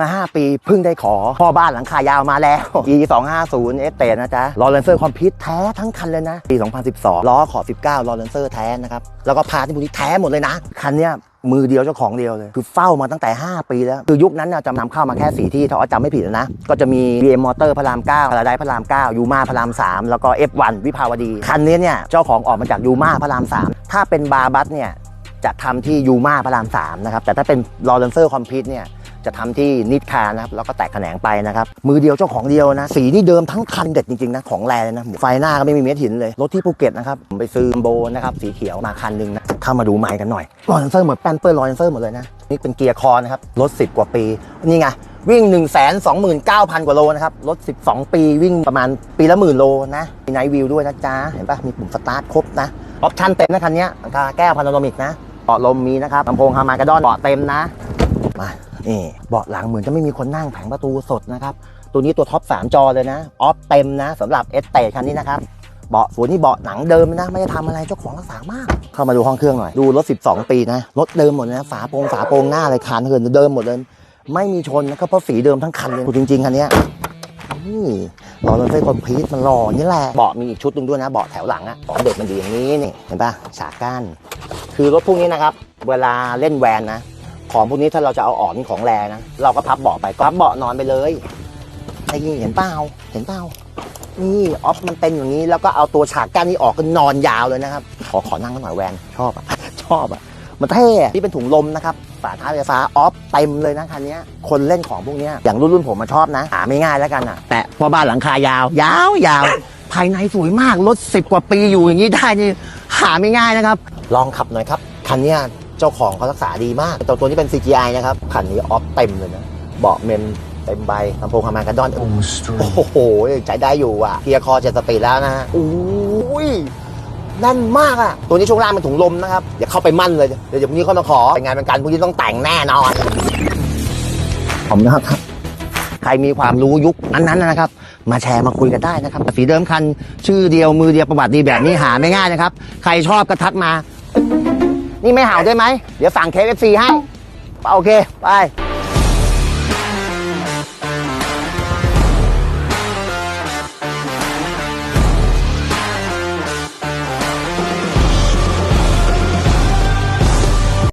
มา 5 ปีเพิ่งได้ขอ พ่อบ้านหลังคายาวมาแล้ว E 2 5 0 S เตนะจ๊ะลอเรนเซอร์คอมพิวแท้ทั้งคันเลยนะปี 2012 ล้อขอ19ลอเรนเซอร์แท้นะครับ แล้วก็พาที่มูลที่แท้หมดเลยนะ คันเนี้ยมือเดียวเจ้าของเดียวเลย คือเฝ้ามาตั้งแต่ 5 ปีแล้ว คือยุคนั้นจะนำเข้ามาแค่4ที่ถ้าอาจำไม่ผิดนะ ก็จะมี BM Motor พระราม9พาราไดพระราม 9 ยูมาพระราม 3 แล้วก็ F1 วิภาวดี คันนี้เนี่ยเจ้าของออกมาจากยูมาพระราม 3 ถ้าเป็นบาร์บัสเนี่ยจะทำที่ยูมาพระราม 3 นะครับ แต่ถ้าเป็นลอเรนเซอร์คอมพิวเนี่ย จะทำที่นิดคานะครับแล้วก็แตกแขนงไปนะครับมือเดียวเจ้าของเดียวนะ สีนี่เดิมทั้งคันเด็ดจริงๆนะของแรเลยนะไฟหน้าก็ไม่มีเม็ดหินเลย รถที่ภูเก็ตนะครับผมไปซื้อโบนะครับสีเขียวมาคันหนึ่งนะเข้ามาดูใหม่กันหน่อยลอเรนเซอร์หมดแป้นเปิลลอเรนเซอร์หมดเลยนะนี่เป็นเกียร์คอนะครับรถ10 กว่าปีนี่ไงวิ่ง 1 2 9 0 0 0 กว่าโลนะครับ รถ 12 ปีวิ่งประมาณปีละหมื่นโลนะ มีไนท์วิวด้วยนะจ๊ะ เห็นปะมีปุ่มสตาร์ทครบนะ ออปชั่นเต็มนะคันนี้หลังคาแก้วพานาโรมิกนะเบาะลมมีนะครับลำโพงฮามากระดอนเบาะเต็มนะ มา นี่เบาะหลังเหมือนจะไม่มีคนนั่งแผงประตูสดนะครับ ตัวนี้ตัวท็อป3จอเลยนะออฟเต็มนะสำหรับเอสเตคันนี้นะครับเบาะสวนนี่เบาะหนังเดิมนะ ไม่ได้ทำอะไรเจ้าของรักษามาก เข้ามาดูห้องเครื่องหน่อย ดูรถ 12 ปีนะรถเดิมหมดนะฝาโปรงฝาโปรงหน้าอะไรคานเหินเดิมหมดเลยไม่มีชนนะครับเพราะสีเดิมทั้งคันเลยจริงๆคันนี้นี่ล้อรถไฟคอมพิวมันหล่อนี่แหละเบาะมีอีกชุดนึงด้วยนะเบาะแถวหลังอะของเด็กมันดีอย่างนี้นี่เห็นปะฉากกั้นคือรถพวกนี้นะครับ เวลาเล่นแวนนะ ของพวกนี้ถ้าเราจะเอาออกนี่ของแรงนะ เราก็พับเบาะไปพับเบาะนอนไปเลยไอ้นี่เห็นเปล่าเห็นเปล่านี่ออฟมันเป็นอย่างนี้แล้วก็เอาตัวฉากกั้นนี้ออกก็นอนยาวเลยนะครับ ขอขอนั่งกันหน่อยแวนชอบอะชอบอะมันเท่อะนี่เป็นถุงลมนะครับฝาท้ายไฟฟ้าออฟเต็มเลยนะคันนี้คนเล่นของพวกนี้อย่างรุ่นรุ่นผมมาชอบนะหาไม่ง่ายแล้วกันอะ แต่พอบ้านหลังคายาว ยาวยาวภายในสวยมากรถสิบกว่าปีอยู่อย่างนี้ได้นี่หาไม่ง่ายนะครับ ลองขับหน่อยครับคันนี้ เจ้าของเขารักษาดีมากตัวตัวนี้เป็น CGI นะครับ คันนี้ออฟเต็มเลยนะ เบาะเมมเต็มใบลำโพงฮามากระดอน โอ้โหใจได้อยู่อะเกียร์คอเจ็ดสปีดแล้วนะฮะโอ้ยแน่นมากอะ ตัวนี้ช่วงล่างเป็นถุงลมนะครับ อย่าเข้าไปมั่นเลย เดี๋ยวเดี๋ยวพรุ่งนี้เขามาขอเป็นงานเป็นการพรุ่งนี้ต้องแต่งแน่นอน ผมนะครับ ใครมีความรู้ยุคนั้นๆนะครับ มาแชร์มาคุยกันได้นะครับสีเดิมคัน ชื่อเดียวมือเดียวประวัติดีแบบนี้หาไม่ง่ายนะครับ ใครชอบก็ทักมา นี่ไม่เห่าได้ไหม เดี๋ยวสั่งเคฟซีให้ โอเค ไป